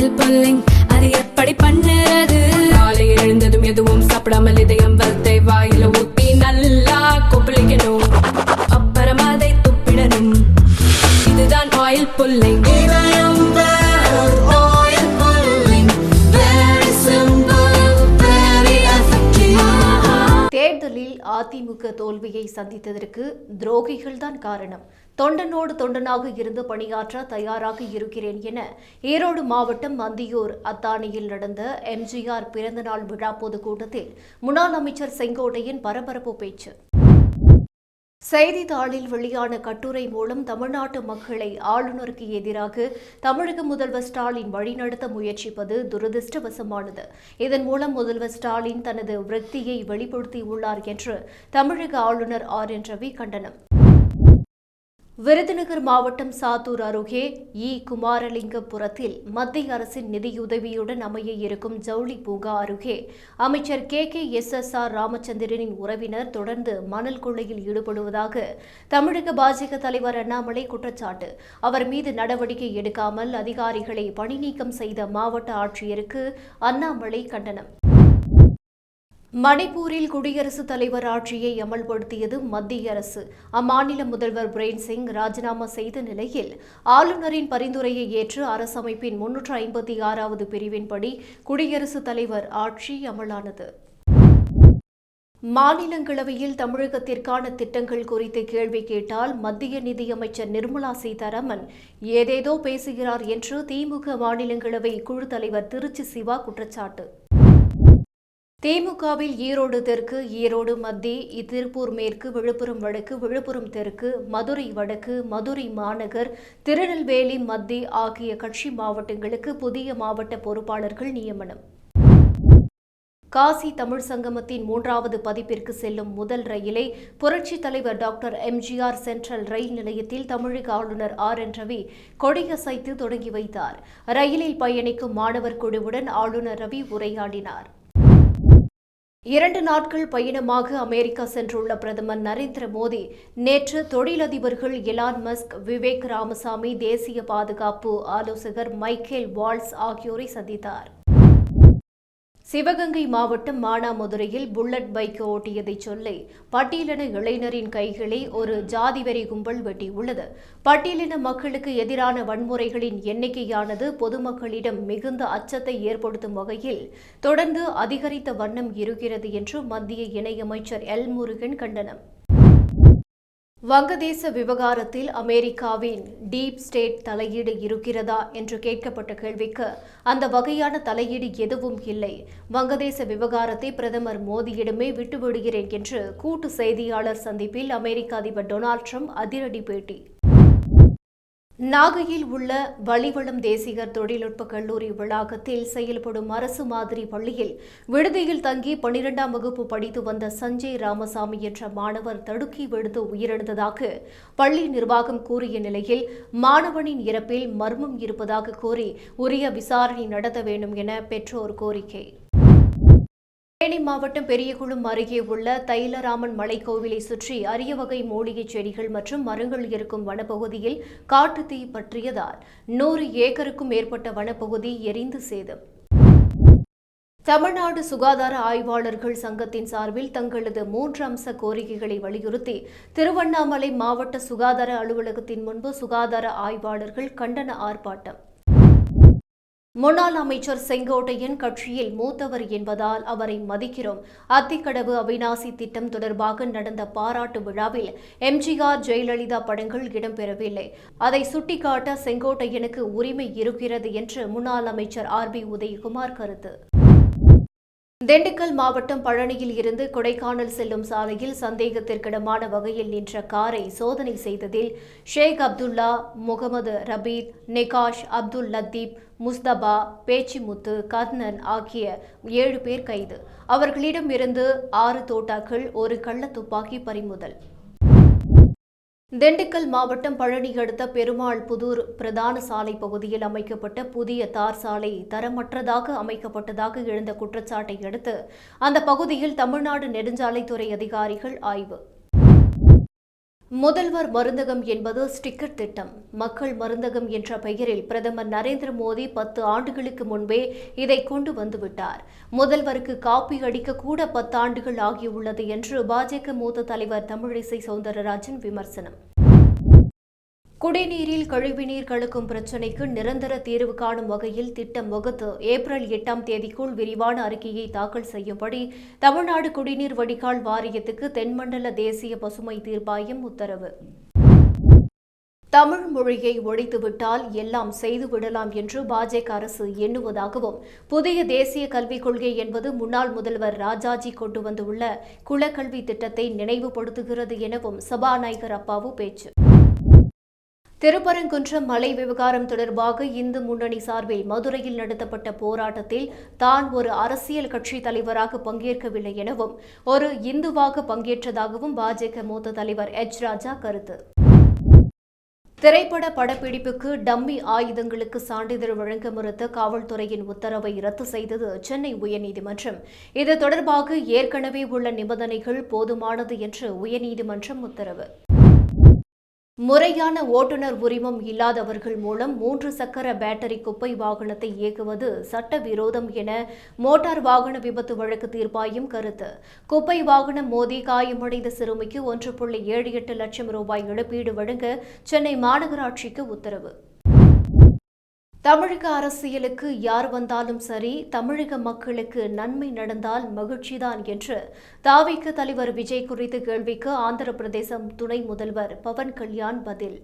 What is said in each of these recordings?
Style pulling அது எப்படி பண்ணு? அதிமுக சந்தித்ததற்கு துரோகிகள்தான் காரணம். தொண்டனோடு தொண்டனாக இருந்து பணியாற்ற தயாராக இருக்கிறேன் என ஈரோடு மாவட்டம் மந்தியூர் அத்தானியில் நடந்த எம்ஜிஆர் பிறந்தநாள் விழா பொதுக்கூட்டத்தில் முன்னாள் அமைச்சர் செங்கோட்டையின் பரபரப்பு பேச்சு. செய்தித்தாளில் வெளியான கட்டுரை மூலம் தமிழ்நாட்டு மக்களை ஆளுநருக்கு எதிராக தமிழக முதல்வர் ஸ்டாலின் வழிநடத்த முயற்சிப்பது துரதிருஷ்டவசமானது. இதன் மூலம் முதல்வர் ஸ்டாலின் தனது விரக்தியை வெளிப்படுத்தியுள்ளார் என்று தமிழக ஆளுநர் ஆர் என் ரவி கண்டனம். விருதுநகர் மாவட்டம் சாத்தூர் அருகே இ. குமாரலிங்கபுரத்தில் மத்திய அரசின் நிதியுதவியுடன் அமைய இருக்கும் ஜவுளி பூங்கா அருகே அமைச்சர் K. K. S. S. R. ராமச்சந்திரனின் உறவினர் தொடர்ந்து மணல் கொள்ளையில் ஈடுபடுவதாக தமிழக பாஜக தலைவர் அண்ணாமலை குற்றச்சாட்டு. அவர் மீது நடவடிக்கை எடுக்காமல் அதிகாரிகளை பணிநீக்கம் செய்த மாவட்ட ஆட்சியருக்கு அண்ணாமலை கண்டனம். மணிப்பூரில் குடியரசுத் தலைவர் ஆட்சியை அமல்படுத்தியது மத்திய அரசு. அம்மாநில முதல்வர் பிரேன் சிங் ராஜினாமா செய்த நிலையில் ஆளுநரின் பரிந்துரையை ஏற்று அரசமைப்பின் முன்னூற்று ஐம்பத்தி ஆறாவது பிரிவின்படி குடியரசுத் தலைவர் ஆட்சி அமலானது. மாநிலங்களவையில் தமிழகத்திற்கான திட்டங்கள் குறித்து கேள்வி கேட்டால் மத்திய நிதியமைச்சர் நிர்மலா சீதாராமன் ஏதேதோ பேசுகிறார் என்று திமுக மாநிலங்களவை குழு தலைவர் திருச்சி சிவா குற்றச்சாட்டு. திமுகவில் ஈரோடு தெற்கு ஈரோடு மத்திய திருப்பூர் மேற்கு விழுப்புரம் வடக்கு விழுப்புரம் தெற்கு மதுரை வடக்கு மதுரை மாநகர் திருநெல்வேலி மத்திய ஆகிய கட்சி மாவட்டங்களுக்கு புதிய மாவட்ட பொறுப்பாளர்கள் நியமனம். காசி தமிழ் சங்கமத்தின் மூன்றாவது பதிப்பிற்கு செல்லும் முதல் ரயிலை புரட்சித் தலைவர் டாக்டர் எம்ஜிஆர் சென்ட்ரல் ரயில் நிலையத்தில் தமிழக ஆளுநர் ஆர். என். ரவி கொடியசைத்து தொடங்கி வைத்தார். ரயிலில் பயணிக்கும் மாணவர் குழுவுடன் ஆளுநர் ரவி உரையாடினார். இரண்டு நாட்கள் பயணமாக அமெரிக்கா சென்றுள்ள பிரதமர் நரேந்திர மோடி நேற்று தொழிலதிபர்கள் எலான் மஸ்க் விவேக் ராமசாமி தேசிய பாதுகாப்பு ஆலோசகர் மைக்கேல் வால்ஸ் ஆகியோரை சந்தித்தார். சிவகங்கை மாவட்டம் மானாமதுரையில் புல்லட் பைக் ஓட்டியதை சொல்லி பட்டியலின இளைஞரின் கைகளை ஒரு ஜாதிவெறி கும்பல் வெட்டியுள்ளது. பட்டியலின மக்களுக்கு எதிரான வன்முறைகளின் எண்ணிக்கையானது பொதுமக்களிடம் மிகுந்த அச்சத்தை ஏற்படுத்தும் வகையில் தொடர்ந்து அதிகரித்த வண்ணம் இருக்கிறது என்று மத்திய இணையமைச்சர் எல் முருகன் கண்டனம். வங்கதேச விவகாரத்தில் அமெரிக்காவின் டீப் ஸ்டேட் தலையீடு இருக்கிறதா என்று கேட்கப்பட்ட கேள்விக்கு அந்த வகையான தலையீடு எதுவும் இல்லை. வங்கதேச விவகாரத்தை பிரதமர் மோடியிடமே விட்டுவிடுகிறேன் என்று கூட்டு செய்தியாளர் சந்திப்பில் அமெரிக்க அதிபர் டொனால்ட் ட்ரம்ப் அதிரடி பேட்டி. நாகையில் உள்ள வழிவளம் தேசிகர் தொழில்நுட்ப கல்லூரி வளாகத்தில் செயல்படும் அரசு மாதிரி பள்ளியில் விடுதியில் தங்கி பனிரெண்டாம் வகுப்பு படித்து வந்த சஞ்சய் ராமசாமி என்ற மாணவர் தடுக்கி விழுந்து உயிரிழந்ததாக பள்ளி நிர்வாகம் கூறிய நிலையில் மாணவனின் இறப்பில் மர்மம் இருப்பதாக கூறி உரிய விசாரணை நடத்த வேண்டும் என பெற்றோர் கோரிக்கை. தேனி மாவட்டம் பெரியகுளம் அருகே உள்ள தைலராமன் மலைக்கோவிலை சுற்றி அரிய வகை மூலிகை செடிகள் மற்றும் மரங்கள் இருக்கும் வனப்பகுதியில் காட்டு தீ பற்றியதால் நூறு ஏக்கருக்கும் மேற்பட்ட வனப்பகுதி எரிந்து சேதம். தமிழ்நாடு சுகாதார ஆய்வாளர்கள் சங்கத்தின் சார்பில் தங்களது மூன்று அம்ச கோரிக்கைகளை வலியுறுத்தி திருவண்ணாமலை மாவட்ட சுகாதார அலுவலகத்தின் முன்பு சுகாதார ஆய்வாளர்கள் கண்டன ஆர்ப்பாட்டம். முன்னாள் அமைச்சர் செங்கோட்டையன் கட்சியில் மூத்தவர் என்பதால் அவரை மதிக்கிறோம். அத்திக்கடவு அவிநாசி திட்டம் தொடர்பாக நடந்த பாராட்டு விழாவில் எம்ஜிஆர் ஜெயலலிதா படங்கள் இடம்பெறவில்லை. அதை சுட்டிக்காட்ட செங்கோட்டையனுக்கு உரிமை இருக்கிறது என்று முன்னாள் அமைச்சர் ஆர் பி உதயகுமார் கருத்து. திண்டுக்கல் மாவட்டம் பழனியில் இருந்து கொடைக்கானல் செல்லும் சாலையில் சந்தேகத்திற்கிடமான வகையில் நின்ற காரை சோதனை செய்ததில் ஷேக் அப்துல்லா முகமது ரபீத் நிகாஷ் அப்துல் லத்தீப் முஸ்தபா பேச்சிமுத்து கர்ணன் ஆகிய ஏழு பேர் கைது. அவர்களிடம் இருந்து ஆறு தோட்டாக்கள் ஒரு கள்ள துப்பாக்கி பறிமுதல். திண்டுக்கல் மாவட்டம் பழனி அடுத்த பெருமாள் புதூர் பிரதான சாலை பகுதியில் அமைக்கப்பட்ட புதிய தார் சாலை தரமற்றதாக அமைக்கப்பட்டதாக எழுந்த குற்றச்சாட்டை அடுத்து அந்த பகுதியில் தமிழ்நாடு நெடுஞ்சாலைத்துறை அதிகாரிகள் ஆய்வு. முதல்வர் மருந்தகம் என்பது ஸ்டிக்கர் திட்டம். மக்கள் மருந்தகம் என்ற பெயரில் பிரதமர் நரேந்திர மோடி பத்து ஆண்டுகளுக்கு முன்பே இதை கொண்டு வந்துவிட்டார். முதல்வருக்கு காப்பி அடிக்க கூட பத்து ஆண்டுகள் ஆகியுள்ளது என்று பாஜக மூத்த தலைவர் தமிழிசை சவுந்தரராஜன் விமர்சனம். குடிநீரில் கழிவுநீர் கலக்கும் பிரச்சினைக்கு நிரந்தர தீர்வு காணும் வகையில் திட்டம் வகுத்து ஏப்ரல் எட்டாம் தேதிக்குள் விரிவான அறிக்கையை தாக்கல் செய்யும்படி தமிழ்நாடு குடிநீர் வடிகால் வாரியத்துக்கு தென்மண்டல தேசிய பசுமை தீர்ப்பாயம் உத்தரவு. தமிழ் மொழியை ஒழித்துவிட்டால் எல்லாம் செய்துவிடலாம் என்று பாஜக அரசு எண்ணுவதாகவும் புதிய தேசிய கல்விக் கொள்கை என்பது முன்னாள் முதல்வர் ராஜாஜி கொண்டு வந்துள்ள குலக்கல்வி திட்டத்தை நினைவுபடுத்துகிறது எனவும் சபாநாயகர் அப்பாவு பேச்சு. திருப்பரங்குன்றம் மலை விவகாரம் தொடர்பாக இந்து முன்னணி சார்பில் மதுரையில் நடத்தப்பட்ட போராட்டத்தில் தான் ஒரு அரசியல் கட்சி தலைவராக பங்கேற்கவில்லை எனவும் ஒரு இந்துவாக பங்கேற்றதாகவும் பாஜக மூத்த தலைவர் எச். ராஜா கருத்து. திரைப்பட படப்பிடிப்புக்கு டம்மி ஆயுதங்களுக்கு சான்றிதழ் வழங்க மறுத்த காவல்துறையின் உத்தரவை ரத்து செய்தது சென்னை உயர்நீதிமன்றம். இது தொடர்பாக ஏற்கனவே உள்ள நிபந்தனைகள் போதுமானது என்று உயர்நீதிமன்றம் உத்தரவு. முறையான ஓட்டுநர் உரிமம் இல்லாதவர்கள் மூலம் மூன்று சக்கர பேட்டரி குப்பை வாகனத்தை இயக்குவது சட்டவிரோதம் என மோட்டார் வாகன விபத்து வழக்கு தீர்ப்பாயம் கருத்து. குப்பை வாகனம் மோதி காயமடைந்த சிறுமிக்கு ஒன்று புள்ளி ஏழு எட்டு லட்சம் ரூபாய் இழப்பீடு வழங்க சென்னை மாநகராட்சிக்கு உத்தரவு. தமிழக அரசியலுக்கு யார் வந்தாலும் சரி தமிழக மக்களுக்கு நன்மை நடந்தால் மகிழ்ச்சிதான் என்று தாவிக தலைவர் விஜய் குறித்து கேள்விக்கு ஆந்திர பிரதேசம் துணை முதல்வர் பவன் கல்யாண் பதில்.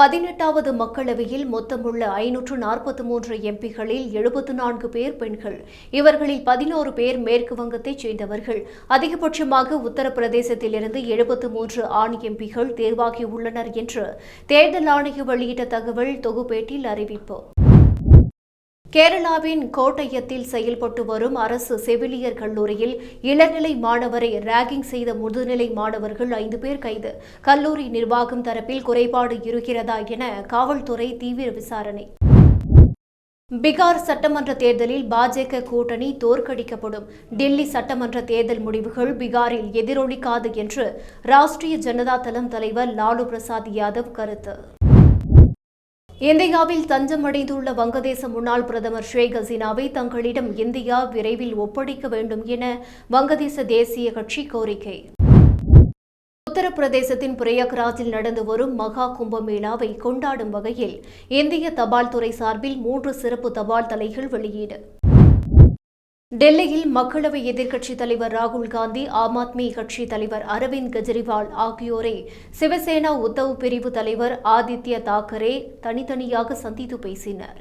பதினெட்டாவது மக்களவையில் மொத்தமுள்ள ஐநூற்று நாற்பத்தி மூன்று எம்பிகளில் எழுபத்து நான்கு பேர் பெண்கள். இவர்களில் பதினோரு பேர் மேற்கு வங்கத்தைச் சேர்ந்தவர்கள். அதிகபட்சமாக உத்தரப்பிரதேசத்திலிருந்து எழுபத்து மூன்று ஆண் எம்பிகள் தேர்வாகியுள்ளனர் என்று தேர்தல் ஆணையம் வெளியிட்ட தகவல் தொகுப்பேட்டில் அறிவிப்பு. கேரளாவின் கோட்டயத்தில் செயல்பட்டு வரும் அரசு செவிலியர் கல்லூரியில் இளநிலை மாணவரை ராகிங் செய்த முதுநிலை மாணவர்கள் ஐந்து பேர் கைது. கல்லூரி நிர்வாகம் தரப்பில் குறைபாடு இருக்கிறதா என காவல்துறை தீவிர விசாரணை. பீகார் சட்டமன்ற தேர்தலில் பாஜக கூட்டணி தோற்கடிக்கப்படும். டெல்லி சட்டமன்ற தேர்தல் முடிவுகள் பீகாரில் எதிரொலிக்காது என்று ராஷ்டிரிய ஜனதா தளம் தலைவர் லாலு பிரசாத் யாதவ் கருத்து. இந்தியாவில் தஞ்சமடைந்துள்ள வங்கதேச முன்னாள் பிரதமர் ஷேக் ஹசீனாவை தங்களிடம் இந்தியா விரைவில் ஒப்படைக்க வேண்டும் என வங்கதேச தேசிய கட்சி கோரிக்கை. உத்தரப்பிரதேசத்தின் பிரயாக்ராஜில் நடந்து வரும் மகா கும்பமேளாவை கொண்டாடும் வகையில் இந்திய தபால் துறை சார்பில் மூன்று சிறப்பு தபால் தலைகள் வெளியீடு. டெல்லியில் மக்களவை எதிர்க்கட்சித் தலைவர் ராகுல் காந்தி ஆம் ஆத்மி கட்சி தலைவர் அரவிந்த் கெஜ்ரிவால் ஆகியோரை சிவசேனா உத்தவ் பிரிவு தலைவர் ஆதித்ய தாக்கரே தனித்தனியாக சந்தித்து பேசினர்.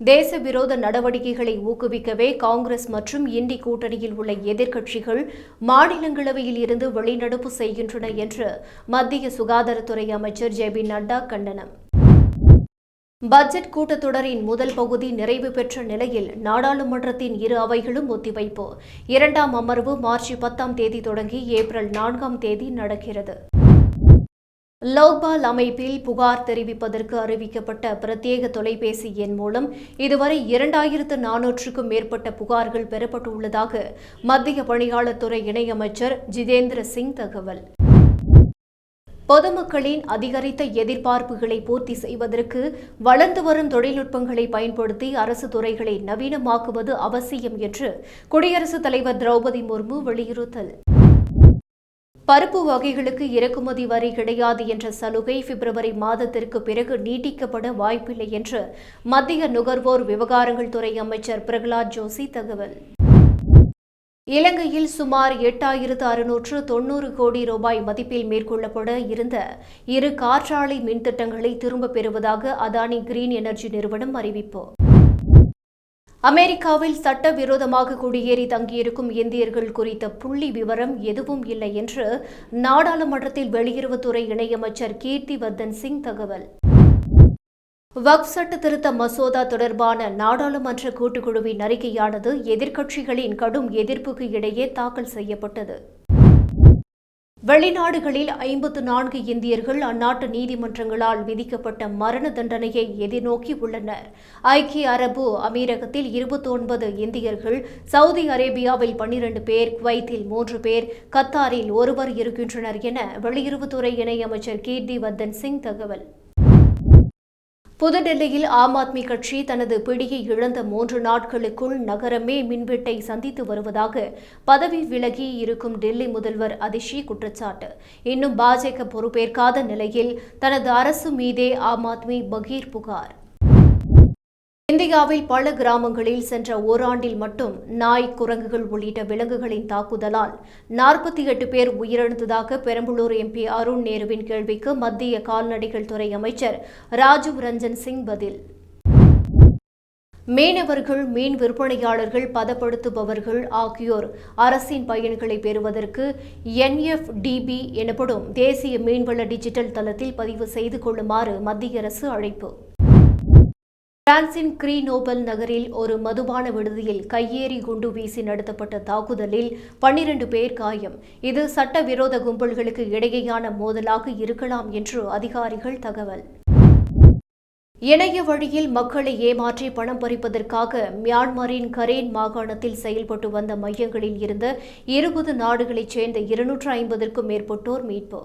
தேச விரோத நடவடிக்கைகளை ஊக்குவிக்கவே காங்கிரஸ் மற்றும் இந்தி கூட்டணியில் உள்ள எதிர்க்கட்சிகள் மாநிலங்களவையில் இருந்து வெளிநடப்பு செய்கின்றன என்று மத்திய சுகாதாரத்துறை அமைச்சர் ஜே பி நட்டா கண்டனம். பட்ஜெட் கூட்டத்தொடரின் முதல் பகுதி நிறைவு பெற்ற நிலையில் நாடாளுமன்றத்தின் இரு அவைகளும் ஒத்திவைப்பு. இரண்டாம் அமர்வு மார்ச் பத்தாம் தேதி தொடங்கி ஏப்ரல் நான்காம் தேதி நடக்கிறது. லோக்பால் அமைப்பில் புகார் தெரிவிப்பதற்கு அறிவிக்கப்பட்ட பிரத்யேக தொலைபேசி எண் மூலம் இதுவரை இரண்டாயிரத்து நானூற்றுக்கும் மேற்பட்ட புகார்கள் பெறப்பட்டுள்ளதாக மத்திய பணியாளர் துறை இணையமைச்சர் ஜிதேந்திர சிங் தகவல். பொதுமக்களின் அதிகரித்த எதிர்பார்ப்புகளை பூர்த்தி செய்வதற்கு வளர்ந்து வரும் தொழில்நுட்பங்களை பயன்படுத்தி அரசு துறைகளை நவீனமாக்குவது அவசியம் என்று குடியரசுத் தலைவர் திரௌபதி முர்மு வலியுறுத்தல். பருப்பு வகைகளுக்கு இறக்குமதி வரி கிடையாது என்ற சலுகை பிப்ரவரி மாதத்திற்கு பிறகு நீட்டிக்கப்பட வாய்ப்பில்லை என்று மத்திய நுகர்வோர் விவகாரங்கள் துறை அமைச்சர் பிரகலாத் ஜோஷி தகவல். இலங்கையில் சுமார் எட்டாயிரத்து அறுநூற்று தொன்னூறு கோடி ரூபாய் மதிப்பில் மேற்கொள்ளப்பட இருந்த இரு காற்றாலை மின்திட்டங்களை திரும்பப் பெறுவதாக அதானி கிரீன் எனர்ஜி நிறுவனம் அறிவிப்பு. அமெரிக்காவில் சட்டவிரோதமாக குடியேறி தங்கியிருக்கும் இந்தியர்கள் குறித்த புள்ளி விவரம் எதுவும் இல்லை என்று நாடாளுமன்றத்தில் வெளியுறவுத்துறை இணையமைச்சர் கீர்த்திவர்தன் சிங் தகவல். வக்ஃப் சட்ட திருத்த மசோதா தொடர்பான நாடாளுமன்ற கூட்டுக்குழுவின் அறிக்கையானது எதிர்க்கட்சிகளின் கடும் எதிர்ப்புக்கு இடையே தாக்கல் செய்யப்பட்டது. வெளிநாடுகளில் ஐம்பத்து நான்கு இந்தியர்கள் அந்நாட்டு நீதிமன்றங்களால் விதிக்கப்பட்ட மரண தண்டனையை எதிர்நோக்கி உள்ளனர். ஐக்கிய அரபு அமீரகத்தில் இருபத்தி ஒன்பது இந்தியர்கள் சவுதி அரேபியாவில் பன்னிரண்டு பேர் குவைத்தில் மூன்று பேர் கத்தாரில் ஒருவர் இருக்கின்றனர் என வெளியுறவுத்துறை இணையமைச்சர் கீர்த்தி வர்தன் சிங் தகவல். புதுடெல்லியில் ஆம் ஆத்மி கட்சி தனது பிடியை இழந்த மூன்று நாட்களுக்குள் நகரமே மின்வெட்டை சந்தித்து வருவதாக பதவி விலகி இருக்கும் டெல்லி முதல்வர் அதிஷி குற்றச்சாட்டு. இன்னும் பாஜக பொறுப்பேற்காத நிலையில் தனது அரசு மீதே ஆம் ஆத்மி பகீர் புகார். இந்தியாவில் பல கிராமங்களில் சென்ற ஓராண்டில் மட்டும் நாய் குரங்குகள் உள்ளிட்ட விலங்குகளின் தாக்குதலால் நாற்பத்தி எட்டு பேர் உயிரிழந்ததாக பெரம்பலூர் எம்பி அருண் நேருவின் கேள்விக்கு மத்திய கால்நடைகள் துறை அமைச்சர் ராஜீவ் ரஞ்சன் சிங் பதில். மீனவர்கள் மீன் விற்பனையாளர்கள் பதப்படுத்துபவர்கள் ஆகியோர் அரசின் பயன்களை பெறுவதற்கு என்எஃப்டிபி எனப்படும் தேசிய மீன்வள டிஜிட்டல் தளத்தில் பதிவு செய்து கொள்ளுமாறு மத்திய அரசு அழைப்பு. பிரான்சின் கிரீனோபல் நகரில் ஒரு மதுபான விடுதியில் கையேறி குண்டு வீசி நடத்தப்பட்ட தாக்குதலில் பன்னிரண்டு பேர் காயம். இது சட்டவிரோத கும்பல்களுக்கு இடையேயான மோதலாக இருக்கலாம் என்று அதிகாரிகள் தகவல். இணைய வழியில் மக்களை ஏமாற்றி பணம் பறிப்பதற்காக மியான்மரின் கரேன் மாகாணத்தில் செயல்பட்டு வந்த மையங்களில் இருந்த இருபது நாடுகளைச் சேர்ந்த இருநூற்று ஐம்பதற்கும் மேற்பட்டோர் மீட்பு.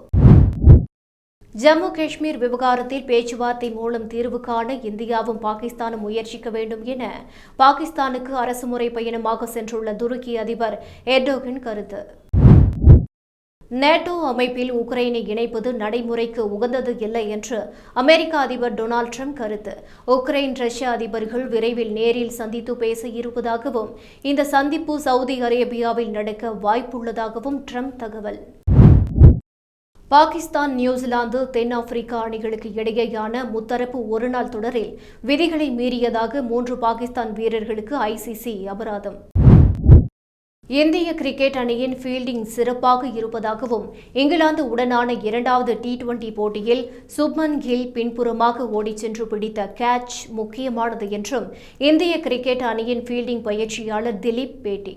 ஜம்மு காஷ்மீர் விவகாரத்தில் பேச்சுவார்த்தை மூலம் தீர்வு காண இந்தியாவும் பாகிஸ்தானும் முயற்சிக்க வேண்டும் என பாகிஸ்தானுக்கு அரசுமுறை பயணமாக சென்றுள்ள துருக்கி அதிபர் எர்டோகன் கருத்து. நேட்டோ அமைப்பில் உக்ரைனை இணைப்பது நடைமுறைக்கு உகந்தது இல்லை என்று அமெரிக்க அதிபர் டொனால்ட் ட்ரம்ப் கருத்து. உக்ரைன் ரஷ்ய அதிபர்கள் விரைவில் நேரில் சந்தித்து பேச இருப்பதாகவும் இந்த சந்திப்பு சவுதி அரேபியாவில் நடக்க வாய்ப்புள்ளதாகவும் ட்ரம்ப் தகவல். பாகிஸ்தான் நியூசிலாந்து தென்னாப்பிரிக்கா அணிகளுக்கு இடையேயான முத்தரப்பு ஒருநாள் தொடரில் விதிகளை மீறியதாக மூன்று பாகிஸ்தான் வீரர்களுக்கு ஐசிசி அபராதம். இந்திய கிரிக்கெட் அணியின் ஃபீல்டிங் சிறப்பாக இருப்பதாகவும் இங்கிலாந்து உடனான இரண்டாவது டி டுவெண்டி போட்டியில் சுப்மன் கில் பின்புறமாக ஓடிச் சென்று பிடித்த கேட்ச் முக்கியமானது என்றும் இந்திய கிரிக்கெட் அணியின் ஃபீல்டிங் பயிற்சியாளர் திலீப் பேட்டி.